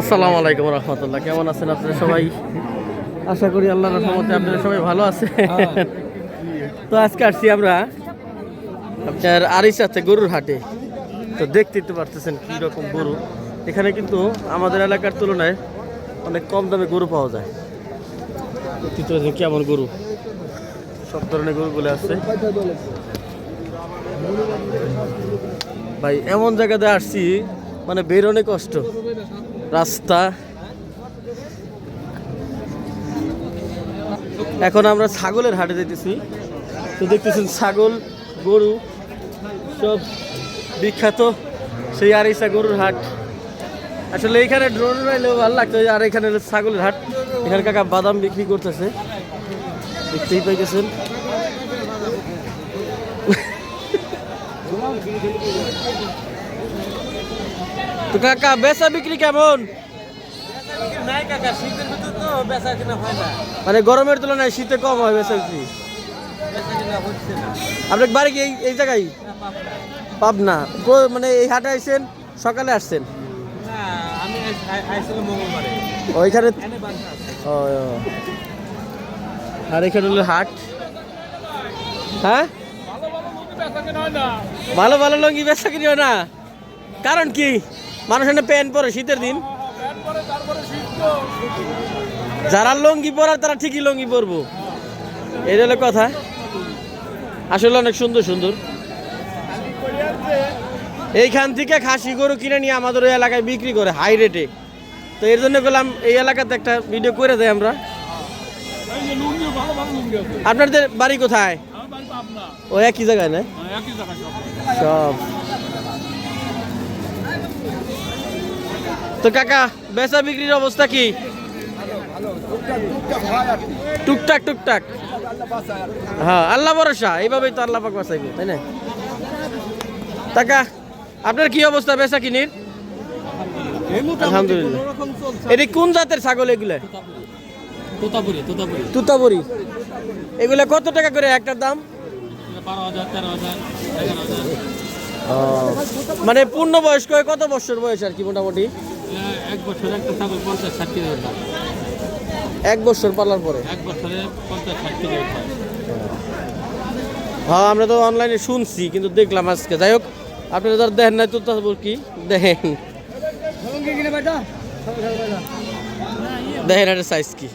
আসসালামু আলাইকুম রহমতুল্লাহ। কেমন আছেন আপনারা সবাই? আশা করি আল্লাহর রহমতে আপনারা সবাই ভালো আছে তো আজকে আসছি আমরা আপনার আরিসাতে গরুর হাটে। তো দেখতে তো পারতেছেন কীরকম গরু। এখানে কিন্তু আমাদের এলাকার তুলনায় অনেক কম দামে গরু পাওয়া যায়। কেমন গরু। সব ধরনের গরুগুলো আছে। ভাই, এমন জায়গাতে আসছি মানে বেরোনে কষ্ট। রাস্তা। এখন আমরা ছাগলের হাটে যেতেছি তো দেখতেছেন ছাগল, গরু সব বিখ্যাত। সেই আর আরিসা গরুর হাট। আসলে এখানে ড্রোন রাইলেও ভালো লাগতো, আর এখানে ছাগলের হাট। এখানে কাকা বাদাম বিক্রি করতেছে। দেখতেই পাইতেছেন। তো কাকা, বেচা বিক্রি কেমন? কিনা মানে গরমের তুলনায় শীতে কম হয় বেচা বিক্রি? কিনা আপনার বাড়ি কি এই জায়গায়? পাবনা। মানে এই হাটে আইছেন, সকালে আসছেন? ওইখানে। আর এখানে হলো হাট। হ্যাঁ? ভালো ভালো লঙ্গি বেচা কিনিও না। কারণ কি? মানুষ এনে প্যান্ট পরে শীতের দিন? যারা লঙ্গি পরার তারা ঠিকই লঙ্গি পরবো। এই হলো কথা। আসলে অনেক সুন্দর সুন্দর। এইখান থেকে খাসি গরু কিনে নিয়ে আমাদের ওই এলাকায় বিক্রি করে হাই রেটে তো এর জন্য বললাম এই এলাকাতে একটা ভিডিও করে দেয় আমরা। আপনাদের বাড়ি কোথায়? ও একই জায়গায় না? সব। তো কাকা বেচা বিক্রির অবস্থা কি? টুকটাক টুকটাক। হ্যাঁ আল্লাহ ভরসা এইভাবেই তো আল্লাহ পাক বাঁচাইব তাই না? টাকা আপনার কি অবস্থা বেচা কিনির? আলহামদুলিল্লাহ। এটি কোন জাতের ছাগল এগুলা? তোতাপুরি তোতাপুরি। এগুলা কত টাকা করে একটার দাম? মানে পূর্ণ বয়স্ক কত বছর বয়স আর কি মোটামুটি? এক বছরে একটা ছাগল পঞ্চাশ ষাট কেজি এক বছর পালার পরে? এক বছরে পঞ্চাশ ষাট কেজি হয় হ্যাঁ আমরা তো অনলাইনে শুনছি কিন্তু দেখলাম আজকে। যাই হোক আপনারা যারা দেখেন নাই তুতাবর কি? দেখেন। দেখেন সাইজ কি।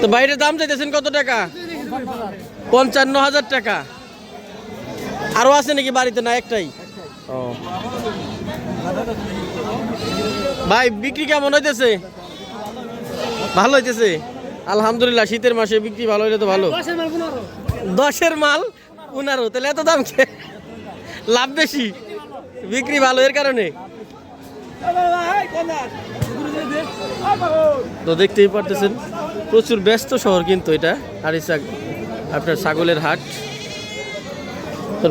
তো বাইরে দাম চাইতেছেন কত টাকা? পঞ্চান্ন হাজার টাকা। আরও আছে নাকি বাড়িতে? না একটাই। ও। ভাই বিক্রি কেমন হইতেছে? ভালো হইতেছে? আলহামদুলিল্লাহ শীতের মাসে বিক্রি ভালো হইলে তো ভালো। দশের মাল পনেরো তাহলে এত দাম লাভ বেশি। বিক্রি ভালো এর কারণে। তো দেখতেই পারতেছেন প্রচুর ব্যস্ত শহর কিন্তু এটা আরিসা আপনার ছাগলের হাট।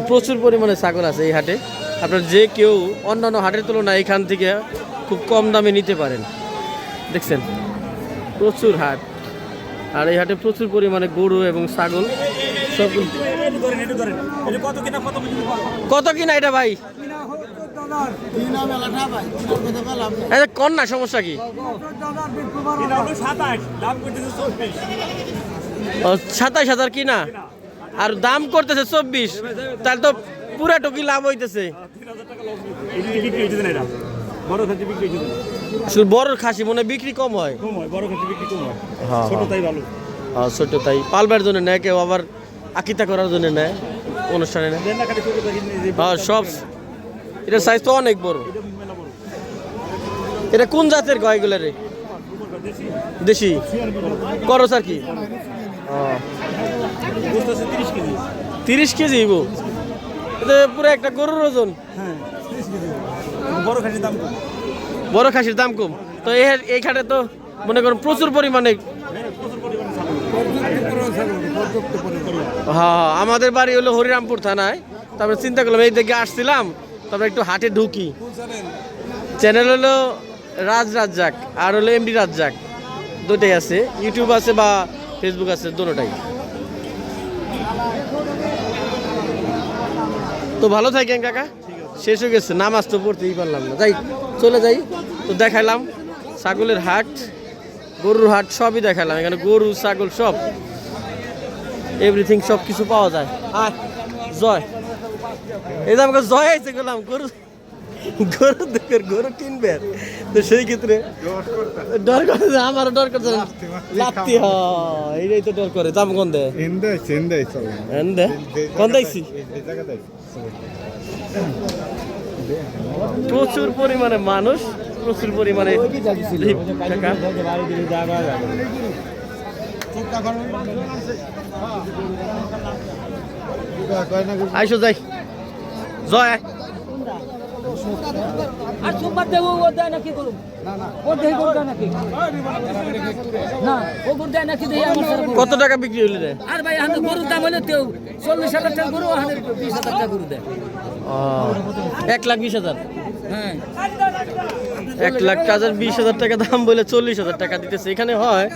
প্রচুর পরিমাণে ছাগল আছে এই হাটে। আপনার যে কেউ অন্যান্য হাটের তুলনায় এখান থেকে খুব কম দামে নিতে পারেন। দেখছেন? প্রচুর হাট। আর এই হাটে প্রচুর পরিমাণে গরু এবং ছাগল সব কত কিনা এটা ভাই? কন্যা, সমস্যা কি? ও, সাতাইশ হাজার কিনা? আর দাম করতেছে চব্বিশ। তাহলে তো পুরা টুকি লাভ হইতেছে। বড় খাসি মনে বিক্রি কম হয়। হয় হয়। হ্যাঁ, ছোট। তাই। পালবার জন্য নেয় কেউ আবার আকিতা করার জন্য নেয় অনুষ্ঠানে নেয়। হ্যাঁ সব এটা সাইজ তো অনেক বড়। এটা মেলা বড় এটা কোন জাতের গয়গুলো রে? দেশি। করস আর কি? তিরিশ কেজি। তিরিশ কেজি এটা পুরো একটা গরুর ওজন। হ্যাঁ বড় খাসির দাম কম। বড় খাসির দাম কম। তো এই এইখানে তো মনে করুন প্রচুর পরিমাণে হ্যাঁ হ্যাঁ হ্যাঁ, আমাদের বাড়ি হলো হরিরামপুর থানায়। তারপরে চিন্তা করলাম এই দিকে আসছিলাম তারপরে একটু হাটে ঢুকি। চ্যানেল হলো রাজ রাজ্জাক আর হলো এমডি রাজ্জাক। দুটাই আছে ইউটিউব আছে বা ফেসবুক আছে দুটোটাই। তো ভালো থাকেন কাকা। শেষ হয়ে গেছে নামাজ তো পড়তেই পারলাম না। যাই চলে যাই। তো দেখাইলাম ছাগলের হাট গরুর হাট সবই দেখালাম এখানে গরু ছাগল সব। এভরিথিং সব কিছু পাওয়া যায়। আর জয়। এই যে আমাকে জয় আইছে গেলাম গরু গরু দেখের গরু কিনবে। তো সেই ক্ষেত্রে ডর করে আমারও ডর করছে লাত্তি হয় এইটাই তো ডর করে। চলে। এন্দে কোন দাইছি এই জায়গাটাই প্রচুর পরিমাণে মানুষ প্রচুর পরিমাণে। আইসো যাই জয়। আর সোমবার দেবো ও দেয় নাকি করুন ও দেয় গরু দেয় নাকি না ও গরু দেয় নাকি দেয় আমার কত টাকা বিক্রি আর ভাই আমাদের গরুর দাম হলে তেও চল্লিশ হাজার টাকা গরু আমাদের বিশ হাজার টাকা গরু দেয়। ও, এক লাখ বিশ হাজার? হ্যাঁ। এক লাখ হাজার বিশ হাজার টাকা দাম বলে চল্লিশ হাজার টাকা দিতেছে। এখানে হয়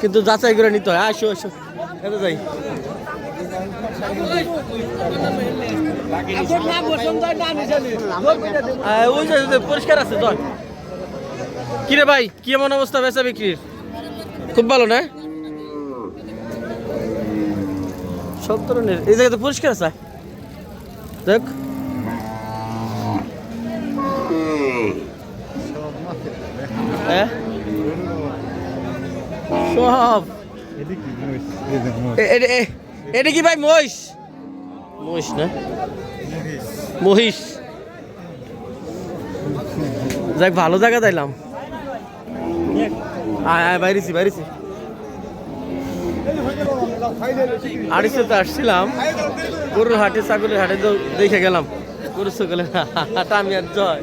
কিন্তু যাচাই করে নিতে হয়। আসো আসো। যাই। ওই পরিষ্কার আছে তো কিরে ভাই, কি এমন অবস্থা, বেচা বিক্রির? খুব ভালো না? সব ধরনের। এই জায়গাতে পরিষ্কার আছে? দেখ। হ্যাঁ? সব। এটা কি ভাই মহিষ। মহিষ না? মহিষ। যাক ভালো জায়গা দিলাম। আয় আয় বাইরেছি বাইরেছি। আড়িশে তো আসছিলাম। গরুর হাটে ছাগলের হাটে তো দেখে গেলাম। গরু ছাগলের হাট আমি আর জয়।